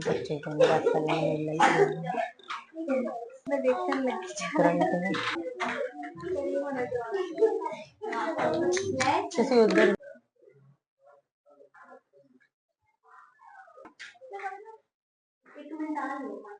ਬੱਚੇ ਕੋਲ ਬਾਤ ਕਰਨਾ ਮੇਲਾ ਹੀ ਮੈਂ ਦੇਖਣ ਲੱਗੀ ਜਾ ਤੁਸੀਂ ਉਧਰ ਇੱਕ ਮਿੰਟ ਆ ਲਓ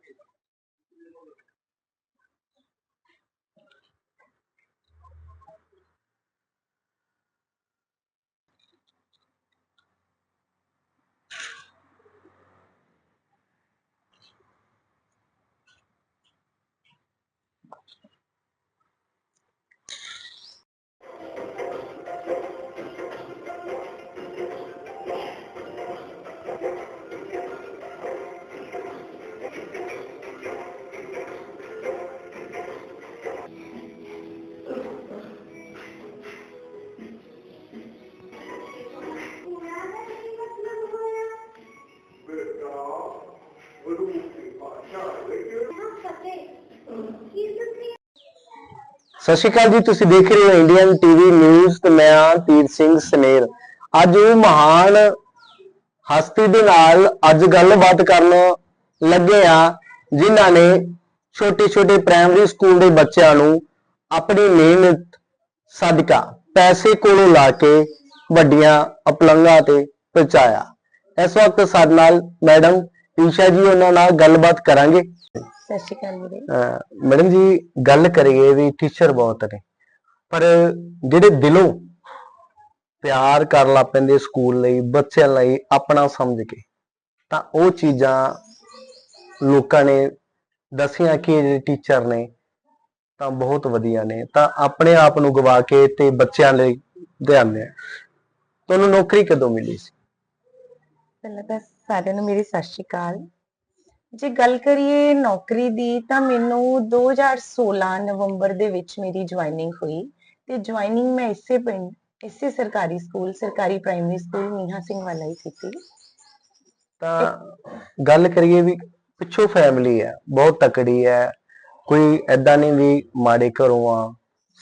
ਸਤਿ ਸ਼੍ਰੀ ਅਕਾਲ ਜੀ, ਤੁਸੀਂ ਦੇਖ ਰਹੇ ਹੋ ਇੰਡੀਅਨ ਟੀਵੀ ਨਿਊਜ਼ ਤੇ ਮੈਂ ਹਾਂ ਤੀਰ ਸਿੰਘ ਸਨੇਰ। ਅੱਜ ਉਹ ਮਹਾਨ ਹਸਤੀ ਦੇ ਨਾਲ ਅੱਜ ਗੱਲਬਾਤ ਕਰਨ ਲੱਗੇ ਆ ਜਿਨ੍ਹਾਂ ਨੇ ਛੋਟੇ ਛੋਟੇ ਪ੍ਰਾਇਮਰੀ ਸਕੂਲ ਦੇ ਬੱਚਿਆਂ ਨੂੰ ਆਪਣੀ ਮਿਹਨਤ, ਸਦਕਾ ਪੈਸੇ ਕੋਲੋਂ ਲਾ ਕੇ ਵੱਡੀਆਂ ਅਪਲੰਘਾਂ ਤੇ ਪਹੁੰਚਾਇਆ। ਇਸ ਵਕਤ ਸਾਡੇ ਨਾਲ ਮੈਡਮ ਈਸ਼ਾ ਜੀ, ਉਹਨਾਂ ਨਾਲ ਗੱਲਬਾਤ ਕਰਾਂਗੇ। ਸਤਿ ਸ਼੍ਰੀ ਅਕਾਲ ਵੀਰੇ। ਅਹ ਮੈਡਮ ਜੀ ਗੱਲ ਕਰੀਏ ਵੀ ਟੀਚਰ ਬਹੁਤ ਨੇ। ਪਰ ਜਿਹੜੇ ਦਿਲੋਂ ਪਿਆਰ ਕਰ ਲਾ ਪੈਂਦੇ ਸਕੂਲ ਲਈ ਬੱਚਿਆਂ ਲਈ ਆਪਣਾ ਸਮਝ ਕੇ ਤਾਂ ਉਹ ਚੀਜ਼ਾਂ ਲੋਕਾਂ ਨੇ ਦੱਸੀਆਂ ਕਿ ਇਹ ਜਿਹੜੇ ਟੀਚਰ ਨੇ ਤਾਂ ਬਹੁਤ ਵਧੀਆ ਨੇ। ਤਾਂ ਆਪਣੇ ਆਪ ਨੂੰ ਗਵਾ ਕੇ ਤੇ ਬੱਚਿਆਂ ਲਈ ਧਿਆਨ ਦੇ ਤੁਹਾਨੂੰ ਨੌਕਰੀ ਕਦੋਂ ਮਿਲੀ ਸੀ? ਪਹਿਲਾਂ ਤਾਂ ਸਾਰਿਆਂ ਨੂੰ ਮੇਰੀ ਸਤਿ ਸ਼੍ਰੀ ਅਕਾਲ। ਜੇ ਗੱਲ ਕਰੀਏ ਨੌਕਰੀ ਦੀ ਤਾਂ ਮੈਨੂੰ 2016 ਨਵੰਬਰ ਦੇ ਵਿੱਚ ਮੇਰੀ ਜੁਆਇਨਿੰਗ ਹੋਈ ਤੇ ਜੁਆਇਨਿੰਗ ਮੈਂ ਇਸੇ ਪਿੰਡ ਇਸੇ ਸਰਕਾਰੀ ਸਕੂਲ ਸਰਕਾਰੀ ਪ੍ਰਾਇਮਰੀ ਸਕੂਲ ਮੀਹਾ ਸਿੰਘ ਵਾਲਾ ਹੀ ਕੀਤੀ। ਤਾਂ ਗੱਲ ਕਰੀਏ ਵੀ ਪਿੱਛੋਂ ਫੈਮਿਲੀ ਹੈ ਬਹੁਤ ਤਕੜੀ ਹੈ ਕੋਈ ਐਦਾਂ ਨਹੀਂ ਵੀ ਮਾੜੇ ਘਰੋਂ ਆ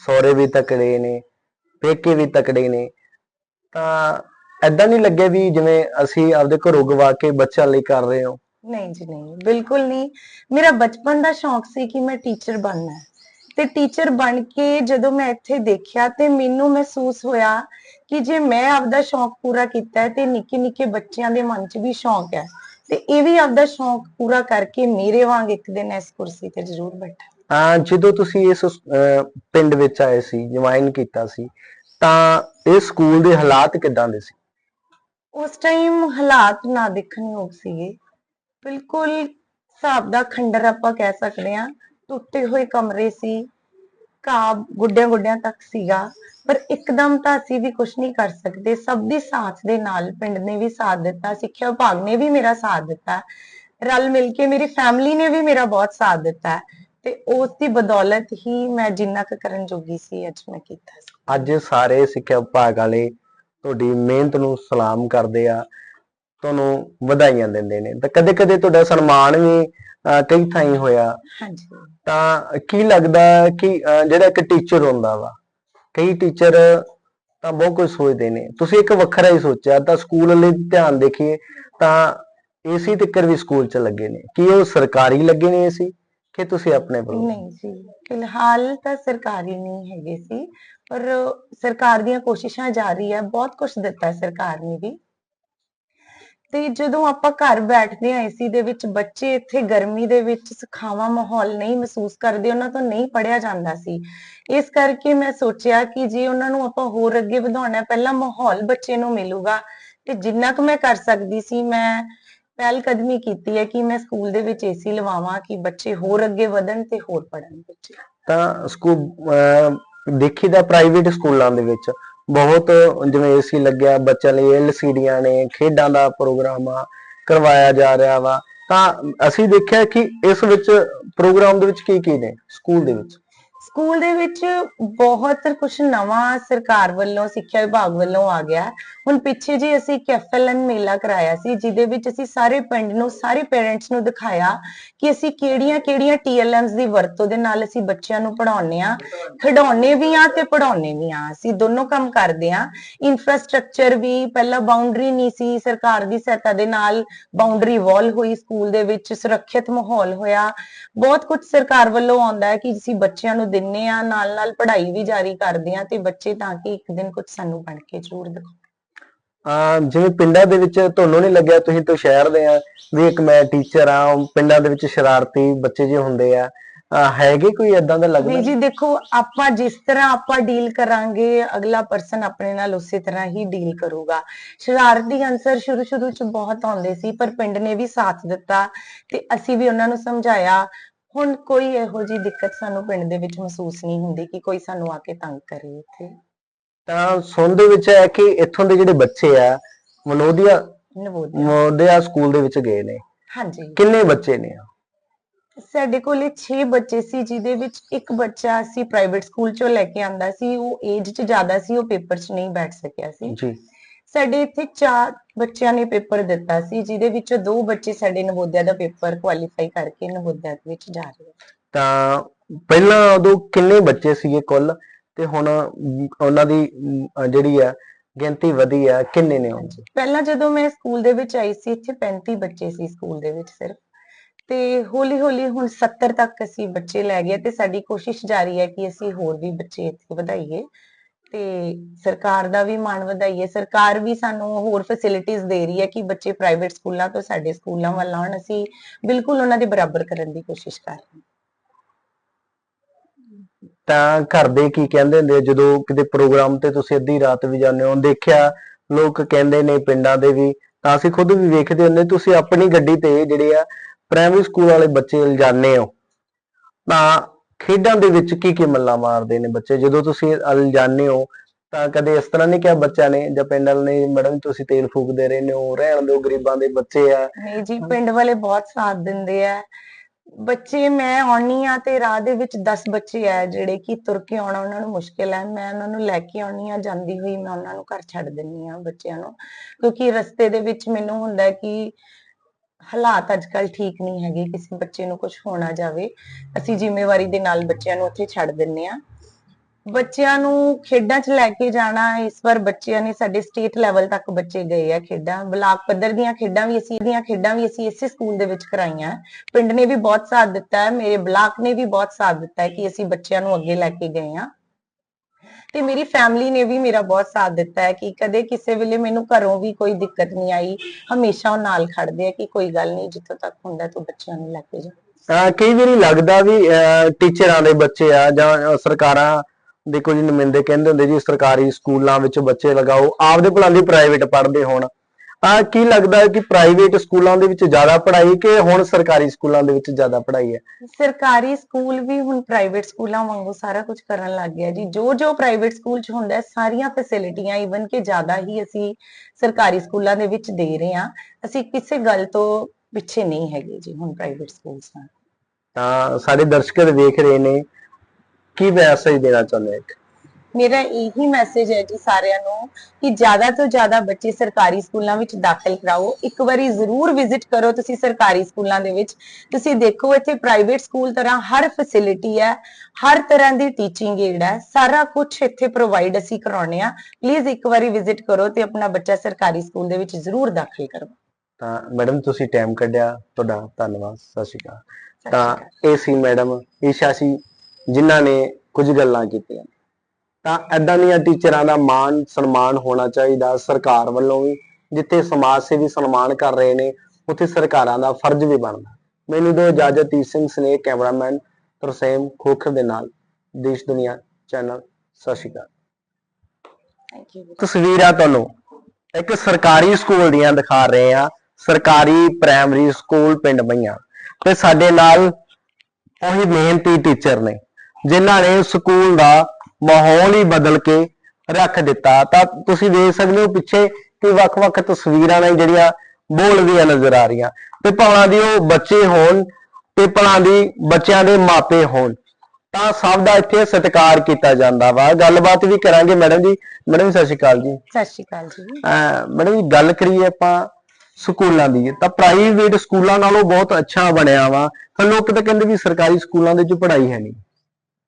ਸਹੁਰੇ ਵੀ ਤਕੜੇ ਨੇ ਪੇਕੇ ਵੀ ਤਕੜੇ ਨੇ ਤਾਂ ਐਦਾਂ ਨਹੀਂ ਲੱਗਿਆ ਵੀ ਜਿਵੇਂ ਅਸੀਂ ਆਪਦੇ ਘਰੋਂ ਗਵਾ ਕੇ ਬੱਚਿਆਂ ਲਈ ਕਰ ਰਹੇ ਹਾਂ। ਨਹੀਂ ਜੀ ਨਹੀਂ। ਬਿਲਕੁਲ ਨਹੀਂ। ਮੇਰਾ ਬਚਪਨ ਦਾ ਸ਼ੌਂਕ ਸੀ ਕਿ ਮੈਂ ਟੀਚਰ ਬਣਨਾ ਹੈ। ਤੇ ਟੀਚਰ ਬਣ ਕੇ ਜਦੋਂ ਮੈਂ ਇੱਥੇ ਦੇਖਿਆ ਤੇ ਮੈਨੂੰ ਮਹਿਸੂਸ ਹੋਇਆ ਕਿ ਜੇ ਮੈਂ ਆਪਦਾ ਸ਼ੌਂਕ ਪੂਰਾ ਕੀਤਾ ਹੈ ਤੇ ਨਿੱਕੇ ਨਿੱਕੇ ਬੱਚਿਆਂ ਦੇ ਮਨ 'ਚ ਵੀ ਸ਼ੌਂਕ ਹੈ। ਤੇ ਇਹ ਵੀ ਆਪਦਾ ਸ਼ੌਂਕ ਪੂਰਾ ਕਰਕੇ ਮੇਰੇ ਵਾਂਗ ਇੱਕ ਦਿਨ ਇਸ ਕੁਰਸੀ ਤੇ ਜ਼ਰੂਰ ਬੈਠਾ। ਤਾਂ ਜਦੋਂ ਤੁਸੀਂ ਇਸ ਪਿੰਡ ਵਿੱਚ ਆਏ ਸੀ ਜੁਆਇਨ ਕੀਤਾ ਸੀ ਤਾਂ ਇਹ ਸਕੂਲ ਦੇ ਹਾਲਾਤ ਕਿਦਾਂ ਦੇ ਸੀ? ਉਸ ਟਾਈਮ ਹਾਲਾਤ ਨਾ ਦੇਖਣਯੋਗ ਸੀਗੇ। ਬਿਲਕੁਲ ਹਿਸਾਬ ਦਾ ਖੰਡਰ ਆਪਾਂ ਕਹਿ ਸਕਦੇ ਹਾਂ, ਟੁੱਟੇ ਹੋਏ ਕਮਰੇ ਸੀ, ਘਾਹ ਗੁੱਡਿਆਂ ਗੁੱਡਿਆਂ ਤੱਕ ਸੀਗਾ, ਪਰ ਇੱਕਦਮ ਤਾਂ ਅਸੀਂ ਵੀ ਕੁਝ ਨਹੀਂ ਕਰ ਸਕਦੇ, ਸਭ ਦੀ ਸਾਥ ਦੇ ਨਾਲ ਪਿੰਡ ਨੇ ਵੀ ਸਾਥ ਦਿੱਤਾ, ਸਿੱਖਿਆ ਵਿਭਾਗ ਨੇ ਵੀ ਮੇਰਾ ਸਾਥ ਦਿੱਤਾ, ਰਲ ਮਿਲ ਕੇ ਮੇਰੀ ਫੈਮਿਲੀ ਨੇ ਵੀ ਮੇਰਾ ਬਹੁਤ ਸਾਥ ਦਿੱਤਾ ਤੇ ਉਸ ਦੀ ਬਦੌਲਤ ਹੀ ਮੈਂ ਜਿੰਨਾ ਕੁ ਕਰਨ ਜੋਗੀ ਸੀ, ਅੱਜ ਮੈਂ ਕੀਤਾ ਅੱਜ ਸਾਰੇ ਸਿੱਖਿਆ ਵਿਭਾਗ ਵਾਲੇ ਤੁਹਾਡੀ ਮਿਹਨਤ ਨੂੰ ਸਲਾਮ ਕਰਦੇ ਆ ਤੁਹਾਨੂੰ ਵਧਾਈਆਂ ਦਿੰਦੇ ਨੇ। ਤਾਂ ਕਦੇ ਕਦੇ ਤੁਹਾਡਾ ਸਨਮਾਨ ਵੀ ਕਈ ਥਾਈਂ ਹੋਇਆ। ਹਾਂਜੀ। ਤਾਂ ਕੀ ਲੱਗਦਾ ਕਿ ਜਿਹੜਾ ਇੱਕ ਟੀਚਰ ਹੁੰਦਾ ਵਾ ਕਈ ਟੀਚਰ ਤਾਂ ਬਹੁਤ ਕੁਝ ਸੋਚਦੇ ਨੇ। ਤੁਸੀਂ ਇੱਕ ਵੱਖਰਾ ਹੀ ਸੋਚਿਆ ਤਾਂ ਸਕੂਲ ਲਈ ਧਿਆਨ ਦੇਖੀਏ ਤਾਂ ਏਸੀ ਤਿੱਕਰ ਵੀ ਸਕੂਲ 'ਚ ਲੱਗੇ ਨੇ। ਕੀ ਉਹ ਸਰਕਾਰੀ ਲੱਗੇ ਨੇ ਏਸੀ ਕਿ ਤੁਸੀਂ ਆਪਣੇ ਵੱਲੋਂ? ਨਹੀਂ ਜੀ ਫਿਲਹਾਲ ਤਾਂ ਸਰਕਾਰੀ ਨਹੀਂ ਹੈਗੇ ਸੀ ਪਰ ਸਰਕਾਰ ਦੀਆਂ ਕੋਸ਼ਿਸ਼ਾਂ ਜਾਰੀ ਹੈ ਬਹੁਤ ਕੁਝ ਦਿੱਤਾ ਸਰਕਾਰ ਨੇ ਵੀ। ਤੇ ਜਦੋਂ ਆਪਾਂ ਘਰ ਬੈਠਦੇ ਆ ਏਸੀ ਦੇ ਵਿੱਚ, ਬੱਚੇ ਇੱਥੇ ਗਰਮੀ ਦੇ ਵਿੱਚ ਸੁਖਾਵਾਂ ਮਾਹੌਲ ਨਹੀਂ ਮਹਿਸੂਸ ਕਰਦੇ, ਉਹਨਾਂ ਤੋਂ ਨਹੀਂ ਪੜਿਆ ਜਾਂਦਾ ਸੀ। ਇਸ ਕਰਕੇ ਮੈਂ ਸੋਚਿਆ ਕਿ ਜੇ ਉਹਨਾਂ ਨੂੰ ਆਪਾਂ ਹੋਰ ਅੱਗੇ ਵਧਾਉਣਾ ਪਹਿਲਾਂ ਮਾਹੌਲ ਬੱਚੇ ਨੂੰ ਮਿਲੂਗਾ। ਤੇ ਜਿੰਨਾ ਕੁ ਮੈਂ ਕਰ ਸਕਦੀ ਸੀ, ਮੈਂ ਪਹਿਲ ਕਦਮੀ ਕੀਤੀ ਹੈ ਕਿ ਮੈਂ ਸਕੂਲ ਦੇ ਵਿੱਚ ਏਸੀ ਲਵਾਵਾਂ ਕਿ ਬੱਚੇ ਹੋਰ ਅੱਗੇ ਵਧਣ ਤੇ ਹੋਰ ਪੜਨ ਬੱਚੇ ਤਾਂ ਸਕੂਲ ਅਹ ਦੇਖੀਦਾ ਪ੍ਰਾਈਵੇਟ ਸਕੂਲਾਂ ਦੇ ਵਿੱਚ। ਬਹੁਤ ਜਿਵੇਂ ਏਸੀ ਲੱਗਿਆ, ਬੱਚਿਆਂ ਲਈ ਐਲਸੀਡੀਆਂ ਨੇ, ਖੇਡਾਂ ਦਾ ਪ੍ਰੋਗਰਾਮ ਆ, ਕਰਵਾਇਆ ਜਾ ਰਿਹਾ ਵਾ। ਤਾਂ ਅਸੀਂ ਦੇਖਿਆ ਕਿ ਇਸ ਵਿੱਚ ਪ੍ਰੋਗਰਾਮ ਦੇ ਵਿੱਚ ਕੀ ਕੀ ਨੇ, ਸਕੂਲ ਦੇ ਵਿੱਚ। ਸਕੂਲ ਦੇ ਵਿੱਚ ਬਹੁਤ ਕੁਝ ਨਵਾਂ ਸਰਕਾਰ ਵੱਲੋਂ, ਸਿੱਖਿਆ ਵਿਭਾਗ ਵੱਲੋਂ ਆ ਗਿਆ। ਹੁਣ ਪਿੱਛੇ ਜੀ ਅਸੀਂ ਕੈਫਲਨ ਮੇਲਾ ਕਰਾਇਆ ਸੀ, ਜਿਹਦੇ ਵਿੱਚ ਅਸੀਂ ਸਾਰੇ ਪਿੰਡ ਨੂੰ, ਸਾਰੇ ਪੇਰੈਂਟਸ ਨੂੰ ਦਿਖਾਇਆ ਕਿ ਅਸੀਂ ਕਿਹੜੀਆਂ-ਕਿਹੜੀਆਂ ਟੀਐਲਐਮਸ ਦੀ ਵਰਤੋਂ ਦੇ ਨਾਲ ਅਸੀਂ ਬੱਚਿਆਂ ਨੂੰ ਪੜਾਉਂਦੇ ਆ ਖਿਡਾਉਣੇ ਵੀ ਆ ਤੇ ਪੜਾਉਣੇ ਵੀ ਆ ਅਸੀਂ ਦੋਨੋਂ ਕੰਮ ਕਰਦੇ ਆ ਇਨਫਰਾਸਟ੍ਰਕਚਰ ਵੀ ਪਹਿਲਾਂ ਬਾਉਂਡਰੀ ਨਹੀਂ ਸੀ, ਸਰਕਾਰ ਦੀ ਸਹਾਇਤਾ ਦੇ ਨਾਲ ਬਾਉਂਡਰੀ ਵਾਲ ਹੋਈ ਸਕੂਲ ਦੇ ਵਿੱਚ, ਸੁਰੱਖਿਅਤ ਮਾਹੌਲ ਹੋਇਆ। ਬਹੁਤ ਕੁਝ ਸਰਕਾਰ ਵੱਲੋਂ ਆਉਂਦਾ ਹੈ ਕਿ ਅਸੀਂ ਬੱਚਿਆਂ ਨੂੰ ਦਿੰਨੇ ਆ ਨਾਲ ਨਾਲ ਪੜ੍ਹਾਈ ਵੀ ਜਾਰੀ ਕਰਦੇ ਆ ਤੇ ਬੱਚੇ ਤਾਂ ਕਿ ਇੱਕ ਦਿਨ ਕੁਝ ਸਾਨੂੰ ਬਣ ਕੇ ਜ਼ਰੂਰ ਦਿਖਾਉਣ। ਅਹ ਜਿਵੇਂ ਪਿੰਡਾਂ ਦੇ ਵਿੱਚ ਤੁਹਾਨੂੰ ਨਹੀਂ ਲੱਗਿਆ ਤੁਸੀਂ ਤਾਂ ਸ਼ਹਿਰ ਦੇ ਆ ਵੀ ਇੱਕ ਮੈਂ ਟੀਚਰ ਆ ਪਿੰਡਾਂ ਦੇ ਵਿੱਚ ਸ਼ਰਾਰਤੀ ਬੱਚੇ ਜੇ ਹੁੰਦੇ ਆ ਹੈਗੇ ਕੋਈ ਏਦਾਂ ਦਾ ਲੱਗਦਾ? ਨਹੀਂ ਜੀ ਦੇਖੋ ਆਪਾਂ ਜਿਸ ਤਰ੍ਹਾਂ ਆਪਾਂ ਡੀਲ ਕਰਾਂਗੇ ਅਗਲਾ ਪਰਸਨ ਆਪਣੇ ਨਾਲ ਉਸੇ ਤਰ੍ਹਾਂ ਹੀ ਡੀਲ ਕਰੂਗਾ। ਸ਼ਰਾਰਤੀ ਅਨਸਰ ਸ਼ੁਰੂ ਸ਼ੁਰੂ ਚ ਬਹੁਤ ਆਉਂਦੇ ਸੀ ਪਰ ਪਿੰਡ ਨੇ ਵੀ ਸਾਥ ਦਿੱਤਾ ਤੇ ਅਸੀਂ ਵੀ ਉਹਨਾਂ ਨੂੰ ਸਮਝਾਇਆ ਹੁਣ ਕੋਈ ਇਹੋ ਜੀ ਦਿੱਕਤ ਸਾਨੂੰ ਪਿੰਡ ਦੇ ਵਿੱਚ ਮਹਿਸੂਸ ਨਹੀਂ ਹੁੰਦੀ ਕਿ ਕੋਈ ਸਾਨੂੰ ਆ ਕੇ ਤੰਗ ਕਰੇ ਇੱਥੇ? ਤਾਂ ਸੁਣ ਦੇ ਵਿੱਚ ਹੈ ਕਿ ਇੱਥੋਂ ਦੇ ਜਿਹੜੇ ਬੱਚੇ ਆ ਮਨੋਦੀਆ ਨਵੋਦਿਆ ਮਨੋਦੀਆ ਸਕੂਲ ਦੇ ਵਿੱਚ ਗਏ ਨੇ। ਹਾਂਜੀ। ਕਿੰਨੇ ਬੱਚੇ ਨੇ ਸਾਡੇ ਕੋਲੇ 6 ਬੱਚੇ ਸੀ ਜਿਹਦੇ ਵਿੱਚ ਇੱਕ ਬੱਚਾ ਅਸੀਂ ਪ੍ਰਾਈਵੇਟ ਸਕੂਲ ਚੋਂ ਲੈ ਕੇ ਆਂਦਾ ਸੀ ਉਹ ਏਜ 'ਚ ਜ਼ਿਆਦਾ ਸੀ ਉਹ ਪੇਪਰ 'ਚ ਨਹੀਂ ਬੈਠ ਸਕਿਆ ਸੀ। ਜੀ। ਸਾਡੇ ਇੱਥੇ ਚਾਰ ਬੱਚਿਆਂ ਨੇ ਪੇਪਰ ਦਿੱਤਾ ਸੀ ਜਿਹਦੇ ਵਿੱਚੋਂ ਦੋ ਬੱਚੇ ਸਾਡੇ ਨਵੋਦਿਆ ਦਾ ਪੇਪਰ ਕੁਆਲੀਫਾਈ ਕਰਕੇ ਨਵੋਦਿਆ ਦੇ ਵਿੱਚ ਜਾ ਰਹੇ ਆ ਤਾਂ ਪਹਿਲਾਂ ਉਦੋਂ ਕਿੰਨੇ ਬੱਚੇ ਸੀਗੇ ਕੁੱਲ? ਤੇ ਹੁਣ ਉਹਨਾਂ ਦੀ ਜਿਹੜੀ ਆ ਗਿਣਤੀ ਵਧੀ ਆ ਕਿੰਨੇ ਨੇ ਹੁਣ ਪਹਿਲਾਂ ਜਦੋਂ ਮੈਂ ਸਕੂਲ ਦੇ ਵਿੱਚ ਆਈ ਸੀ ਇੱਥੇ 35 ਬੱਚੇ ਸੀ ਸਕੂਲ ਦੇ ਵਿੱਚ ਸਿਰਫ। ਤੇ ਹੌਲੀ ਹੌਲੀ ਹੁਣ 70 ਤੱਕ ਅਸੀਂ ਬੱਚੇ ਲੈ ਗਏ ਤੇ ਸਾਡੀ ਕੋਸ਼ਿਸ਼ ਜਾਰੀ ਹੈ ਕਿ ਅਸੀਂ ਹੋਰ ਵੀ ਬੱਚੇ ਇੱਥੇ ਵਧਾਈਏ। ਤੇ ਸਰਕਾਰ ਦਾ ਵੀ ਮਾਣ ਵਧਾਈਏ। ਸਰਕਾਰ ਵੀ ਸਾਨੂੰ ਹੋਰ ਫੈਸਿਲਿਟੀਆਂ ਦੇ ਰਹੀ ਹੈ ਕਿ ਬੱਚੇ ਪ੍ਰਾਈਵੇਟ ਸਕੂਲਾਂ ਤੋਂ ਸਾਡੇ ਸਕੂਲਾਂ ਵੱਲ ਆਉਣ। ਅਸੀਂ ਬਿਲਕੁਲ ਉਹਨਾਂ ਦੇ ਬਰਾਬਰ ਕਰਨ ਦੀ ਕੋਸ਼ਿਸ਼ ਕਰ ਰਹੇ ਤਾਂ ਘਰ ਦੇ ਕੀ ਕਹਿੰਦੇ ਹੁੰਦੇ ਜਦੋਂ ਕਿਤੇ ਪ੍ਰੋਗਰਾਮ ਤੇ ਤੁਸੀਂ ਅੱਧੀ ਰਾਤ ਵੀ ਜਾਂਦੇ ਹੋ, ਦੇਖਿਆ ਲੋਕ ਕਹਿੰਦੇ ਨੇ ਪਿੰਡਾਂ ਦੇ ਵੀ, ਤਾਂ ਅਸੀਂ ਖੁਦ ਵੀ ਵੇਖਦੇ ਹੁੰਦੇ, ਤੁਸੀਂ ਆਪਣੀ ਗੱਡੀ ਤੇ ਜਿਹੜੇ ਆ ਪ੍ਰਾਇਮਰੀ ਸਕੂਲ ਵਾਲੇ ਬੱਚੇ ਜਾਂਦੇ ਹੋ। ਤਾਂ ਖੇਡਾਂ ਦੇ ਵਿੱਚ ਕੀ ਕੀ ਮੱਲਾਂ ਮਾਰਦੇ ਨੇ ਬੱਚੇ? ਜਦੋਂ ਤੁਸੀਂ ਲਿਜਾਣੇ ਹੋ, ਤਾਂ ਕਦੇ ਇਸ ਤਰ੍ਹਾਂ ਨਹੀਂ ਕਿਹਾ ਬੱਚਿਆਂ ਨੇ ਜਾਂ ਪਿੰਡ ਵਾਲੇ ਨੇ, ਮੈਡਮ, ਤੁਸੀਂ ਤੇਲ ਫੂਕਦੇ ਰਹਿੰਦੇ ਹੋ, ਰਹਿਣ ਦਿਓ, ਗਰੀਬਾਂ ਦੇ ਬੱਚੇ ਆ ਨਹੀਂ ਜੀ, ਪਿੰਡ ਵਾਲੇ ਬਹੁਤ ਸਾਥ ਦਿੰਦੇ ਆ। ਬੱਚੇ, ਮੈਂ ਆਉਣੀ ਆ ਤੇ ਰਾਹ ਦੇ ਵਿੱਚ 10 ਬੱਚੇ ਆ, ਜਿਹੜੇ ਕਿ ਤੁਰ ਕੇ ਆਉਣਾ ਉਹਨਾਂ ਨੂੰ ਮੁਸ਼ਕਿਲ ਹੈ ਮੈਂ ਉਹਨਾਂ ਨੂੰ ਲੈ ਕੇ ਆਉਣੀ ਆ ਜਾਂਦੀ ਹੋਈ ਮੈਂ ਉਹਨਾਂ ਨੂੰ ਘਰ ਛੱਡ ਦਿੰਨੀ ਆ ਬੱਚਿਆਂ ਨੂੰ। ਕਿਉਂਕਿ ਰਸਤੇ ਦੇ ਵਿੱਚ ਮੈਨੂੰ ਹੁੰਦਾ ਕਿ ਹਾਲਾਤ ਅੱਜ ਕੱਲ ਠੀਕ ਨਹੀਂ ਹੈਗੇ, ਕਿਸੇ ਬੱਚੇ ਨੂੰ ਕੁਝ ਹੋਣਾ ਜਾਵੇ, ਅਸੀਂ ਜ਼ਿੰਮੇਵਾਰੀ ਦੇ ਨਾਲ ਬੱਚਿਆਂ ਨੂੰ ਉੱਥੇ ਛੱਡ ਦਿੰਨੇ ਆ ਬੱਚਿਆਂ ਨੂੰ ਖੇਡਾਂ 'ਚ ਲੈ ਕੇ ਜਾਣਾ, ਇਸ ਵਾਰ ਬੱਚਿਆਂ ਨੇ ਸਾਡੇ ਸਟੇਟ ਲੈਵਲ ਤੱਕ ਬੱਚੇ ਗਏ ਆ ਖੇਡਾਂ। ਬਲਾਕ ਪੱਧਰ ਦੀਆਂ ਖੇਡਾਂ ਵੀ ਅਸੀਂ, ਦੀਆਂ ਖੇਡਾਂ ਵੀ ਅਸੀਂ ਇਸੇ ਸਕੂਲ ਦੇ ਵਿੱਚ ਕਰਾਈਆਂ। ਪਿੰਡ ਨੇ ਵੀ ਬਹੁਤ ਸਾਥ ਦਿੱਤਾ ਹੈ ਮੇਰੇ ਬਲਾਕ ਨੇ ਵੀ ਬਹੁਤ ਸਾਥ ਦਿੱਤਾ ਹੈ ਕਿ ਅਸੀਂ ਬੱਚਿਆਂ ਨੂੰ ਅੱਗੇ ਲੈ ਕੇ ਗਏ ਆ ਤੇ ਮੇਰੀ ਫੈਮਿਲੀ ਨੇ ਵੀ ਮੇਰਾ ਬਹੁਤ ਸਾਥ ਦਿੱਤਾ ਹੈ ਕਿ ਕਦੇ ਕਿਸੇ ਵੇਲੇ ਮੈਨੂੰ ਘਰੋਂ ਵੀ ਕੋਈ ਦਿੱਕਤ ਨਹੀਂ ਆਈ। ਹਮੇਸ਼ਾ ਉਹ ਨਾਲ ਖੜਦੇ ਆ ਕਿ ਕੋਈ ਗੱਲ ਨਹੀਂ, ਜਿੱਥੋਂ ਤੱਕ ਹੁੰਦਾ ਤੂੰ ਬੱਚਿਆਂ ਨੂੰ ਲੈ ਕੇ ਜਾ। ਕਈ ਵਾਰੀ ਲੱਗਦਾ ਵੀ ਟੀਚਰਾਂ ਦੇ ਬੱਚੇ ਆ ਜਾਂ ਸਰਕਾਰਾਂ ਦੇ ਕੁਝ ਨੁਮਾਇੰਦੇ ਕਹਿੰਦੇ ਹੁੰਦੇ ਜੀ, ਸਰਕਾਰੀ ਸਕੂਲਾਂ ਵਿੱਚ ਬੱਚੇ ਲਗਾਓ, ਆਪਦੇ ਭਲਾਂ ਦੀ ਪ੍ਰਾਈਵੇਟ ਪੜ੍ਹਦੇ ਹੋਣ। ਆ ਕੀ ਲੱਗਦਾ ਹੈ ਕਿ ਪ੍ਰਾਈਵੇਟ ਸਕੂਲਾਂ ਦੇ ਵਿੱਚ ਜ਼ਿਆਦਾ ਪੜ੍ਹਾਈ ਕਿ ਹੁਣ ਸਰਕਾਰੀ ਸਕੂਲਾਂ ਦੇ ਵਿੱਚ ਜ਼ਿਆਦਾ ਪੜ੍ਹਾਈ ਹੈ? ਸਰਕਾਰੀ ਸਕੂਲ ਵੀ ਹੁਣ ਪ੍ਰਾਈਵੇਟ ਸਕੂਲਾਂ ਵਾਂਗੂ ਸਾਰਾ ਕੁਝ ਕਰਨ ਲੱਗ ਗਿਆ ਜੀ। ਜੋ ਜੋ ਪ੍ਰਾਈਵੇਟ ਸਕੂਲ 'ਚ ਹੁੰਦਾ ਸਾਰੀਆਂ ਫੈਸਿਲਿਟੀਆਂ ਈਵਨ ਕਿ ਜ਼ਿਆਦਾ ਹੀ ਅਸੀਂ ਸਰਕਾਰੀ ਸਕੂਲਾਂ ਦੇ ਵਿੱਚ ਦੇ ਰਹੇ ਹਾਂ ਅਸੀਂ ਕਿਸੇ ਗੱਲ ਤੋਂ ਪਿੱਛੇ ਨਹੀਂ ਹੈਗੇ ਜੀ ਹੁਣ ਪ੍ਰਾਈਵੇਟ ਸਕੂਲਸ ਨਾਲ। ਤਾਂ ਸਾਡੇ ਦਰਸ਼ਕ ਵੇਖ ਰਹੇ ਨੇ ਕੀ ਮੈਸੇਜ ਦੇਣਾ ਚਾਹੁੰਦੇ ਹੋ ਮੇਰਾ ਇਹੀ ਮੈਸੇਜ ਹੈ ਜੀ ਸਾਰਿਆਂ ਨੂੰ ਕਿ ਜ਼ਿਆਦਾ ਤੋਂ ਜ਼ਿਆਦਾ ਬੱਚੇ ਸਰਕਾਰੀ ਸਕੂਲਾਂ ਵਿੱਚ ਦਾਖਲ ਕਰਾਓ। ਇੱਕ ਵਾਰੀ ਜ਼ਰੂਰ ਵਿਜ਼ਿਟ ਕਰੋ ਤੁਸੀਂ ਸਰਕਾਰੀ ਸਕੂਲਾਂ ਦੇ ਵਿੱਚ। ਤੁਸੀਂ ਦੇਖੋ ਇੱਥੇ ਪ੍ਰਾਈਵੇਟ ਸਕੂਲ ਤਰ੍ਹਾਂ ਹਰ ਫੈਸਿਲਿਟੀ ਹੈ ਹਰ ਤਰ੍ਹਾਂ ਦੀ ਟੀਚਿੰਗ ਏਡ ਹੈ ਸਾਰਾ ਕੁਝ ਇੱਥੇ ਪ੍ਰੋਵਾਈਡ ਅਸੀਂ ਕਰਾਉਣੇ ਆ ਪਲੀਜ਼ ਇੱਕ ਵਾਰੀ ਵਿਜ਼ਿਟ ਕਰੋ ਤੇ ਆਪਣਾ ਬੱਚਾ ਸਰਕਾਰੀ ਸਕੂਲ ਦੇ ਵਿੱਚ ਜ਼ਰੂਰ ਦਾਖਲ ਕਰੋ। ਤਾਂ ਮੈਡਮ ਤੁਸੀਂ ਟਾਈਮ ਕੱਢਿਆ ਤੁਹਾਡਾ ਧੰਨਵਾਦ ਸਤਿ ਸ਼੍ਰੀ ਅਕਾਲ। ਤਾਂ। ਇਹ ਸੀ ਮੈਡਮ ਈਸ਼ਾ ਸੀ ਜਿਨ੍ਹਾਂ ਨੇ ਕੁਝ ਗੱਲਾਂ ਕੀਤੀਆਂ। ਤਾਂ ਐਦਾਂ ਦੀਆਂ ਟੀਚਰਾਂ ਦਾ ਮਾਣ ਸਨਮਾਨ ਹੋਣਾ ਚਾਹੀਦਾ ਸਰਕਾਰ ਵੱਲੋਂ ਵੀ ਜਿੱਥੇ ਸਮਾਜ ਸੇਵੀ ਸਨਮਾਨ ਕਰ ਰਹੇ ਨੇ ਉੱਥੇ ਸਰਕਾਰਾਂ ਦਾ ਫਰਜ਼ ਵੀ ਬਣਦਾ। ਮੈਨੂੰ ਦਿਓ ਇਜਾਜ਼ਤ ਤੀਰ ਸਿੰਘ ਸਨੇਹ ਕੈਮਰਾਮੈਨ ਤਰਸੇਮ ਖੋਖਰ ਦੇ ਨਾਲ ਦੇਸ਼ ਦੁਨੀਆ ਚੈਨਲ ਸਤਿ ਸ਼੍ਰੀ ਅਕਾਲ। ਥੈਂਕ ਯੂ ਤਸਵੀਰਾਂ ਤੁਹਾਨੂੰ ਇੱਕ ਸਰਕਾਰੀ ਸਕੂਲ ਦੀਆਂ ਦਿਖਾ ਰਹੇ ਆ ਸਰਕਾਰੀ ਪ੍ਰਾਇਮਰੀ ਸਕੂਲ ਪਿੰਡ ਬਈਆਂ ਤੇ ਸਾਡੇ ਨਾਲ ਉਹੀ ਮਿਹਨਤੀ ਟੀਚਰ ਨੇ ਜਿਨ੍ਹਾਂ ਨੇ ਸਕੂਲ ਦਾ ਮਾਹੌਲ ਹੀ ਬਦਲ ਕੇ ਰੱਖ ਦਿੱਤਾ। ਤਾਂ ਤੁਸੀਂ ਦੇਖ ਸਕਦੇ ਹੋ ਪਿੱਛੇ ਕਿ ਵੱਖ-ਵੱਖ ਤਸਵੀਰਾਂ ਨੇ ਜਿਹੜੀਆਂ ਬੋਲਦੀਆਂ ਨਜ਼ਰ ਆ ਰਹੀਆਂ। ਤੇ ਦੀ ਉਹ ਬੱਚੇ ਹੋਣ ਤੇ ਦੀ ਬੱਚਿਆਂ ਦੇ ਮਾਪੇ ਹੋਣ। ਤਾਂ ਸਭ ਦਾ ਇੱਥੇ ਸਤਿਕਾਰ ਕੀਤਾ ਜਾਂਦਾ ਵਾ। ਗੱਲਬਾਤ ਵੀ ਕਰਾਂਗੇ ਮੈਡਮ ਜੀ। ਮੈਡਮ ਸਤਿ ਸ਼੍ਰੀ ਅਕਾਲ ਜੀ। ਸਤਿ ਸ਼੍ਰੀ ਅਕਾਲ ਜੀ। ਮੈਡਮ ਜੀ ਗੱਲ ਕਰੀਏ ਆਪਾਂ ਸਕੂਲਾਂ ਦੀ। ਤਾਂ ਪ੍ਰਾਈਵੇਟ ਸਕੂਲਾਂ ਨਾਲੋਂ ਬਹੁਤ ਅੱਛਾ ਬਣਿਆ ਵਾ। ਪਰ ਲੋਕ ਤਾਂ ਕਹਿੰਦੇ ਵੀ ਸਰਕਾਰੀ ਸਕੂਲਾਂ ਦੇ ਵਿੱਚ ਪੜ੍ਹਾਈ ਹੈ ਨਹੀਂ।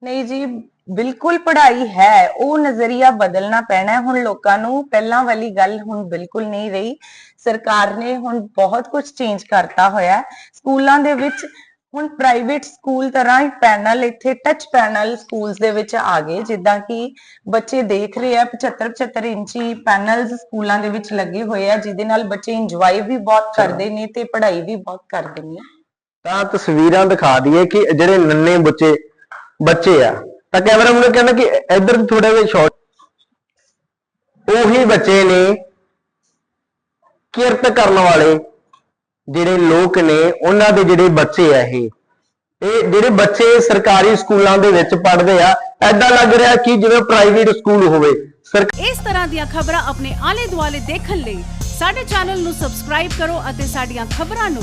ਨਹੀਂ ਜੀ ਬਿਲਕੁਲ ਪੜ੍ਹਾਈ ਹੈ ਉਹ ਨਜ਼ਰੀਆ ਬਦਲਣਾ ਪੈਣਾ ਹੈ। ਹੁਣ ਲੋਕਾਂ ਨੂੰ ਪਹਿਲਾਂ ਵਾਲੀ ਗੱਲ ਹੁਣ ਬਿਲਕੁਲ ਨਹੀਂ ਰਹੀ। ਸਰਕਾਰ ਨੇ ਹੁਣ ਬਹੁਤ ਕੁਝ ਚੇਂਜ ਕਰਤਾ ਹੋਇਆ ਹੈ। ਸਕੂਲਾਂ ਦੇ ਵਿੱਚ ਹੁਣ ਪ੍ਰਾਈਵੇਟ ਸਕੂਲ ਤਰ੍ਹਾਂ ਹੀ ਪੈਨਲ ਇੱਥੇ ਟੱਚ ਪੈਨਲ ਸਕੂਲਸ ਦੇ ਵਿੱਚ ਆ ਗਏ। ਜਿੱਦਾਂ ਕਿ ਬੱਚੇ ਦੇਖ ਰਹੇ ਆ 75 75 ਇੰਚੀ ਪੈਨਲਸ ਸਕੂਲਾਂ ਦੇ ਵਿੱਚ ਲੱਗੇ ਹੋਏ ਆ ਜਿਹਦੇ ਨਾਲ ਬੱਚੇ ਇੰਜੋਏ ਵੀ ਬਹੁਤ ਕਰਦੇ ਨੇ ਤੇ ਪੜ੍ਹਾਈ ਵੀ ਬਹੁਤ ਕਰਦੇ ਨੇ। ਤਾਂ ਤਸਵੀਰਾਂ ਦਿਖਾ ਦਈਏ ਕਿ ਜਿਹੜੇ ਨੰਨੇ ਬੱਚੇ ਬੱਚੇ ਆ ਤਾਂ ਕੈਮਰਾ ਮੈਨੂੰ ਕਹਿੰਦਾ ਕਿ ਇੱਧਰ ਥੋੜਾ ਜਿਹਾ ਸ਼ਾਰਟ ਉਹੀ ਬੱਚੇ ਨੇ ਕਿਰਤ ਕਰਨ ਵਾਲੇ ਜਿਹੜੇ ਲੋਕ ਨੇ, ਉਹਨਾਂ ਦੇ ਜਿਹੜੇ ਬੱਚੇ ਆ ਇਹ। ਇਹ ਜਿਹੜੇ ਬੱਚੇ ਸਰਕਾਰੀ ਸਕੂਲਾਂ ਦੇ ਵਿੱਚ ਪੜ੍ਹਦੇ ਆ ਐਦਾਂ ਲੱਗ ਰਿਹਾ ਕਿ ਜਿਵੇਂ ਪ੍ਰਾਈਵੇਟ ਸਕੂਲ ਹੋਵੇ। ਸਰਕਾਰੀ ਇਸ ਤਰ੍ਹਾਂ ਦੀਆਂ ਖਬਰਾਂ ਆਪਣੇ ਆਲੇ ਦੁਆਲੇ ਦੇਖਣ ਲਈ ਸਾਡੇ ਚੈਨਲ ਨੂੰ ਸਬਸਕ੍ਰਾਈਬ ਕਰੋ ਅਤੇ ਸਾਡੀਆਂ ਖਬਰਾਂ ਨੂੰ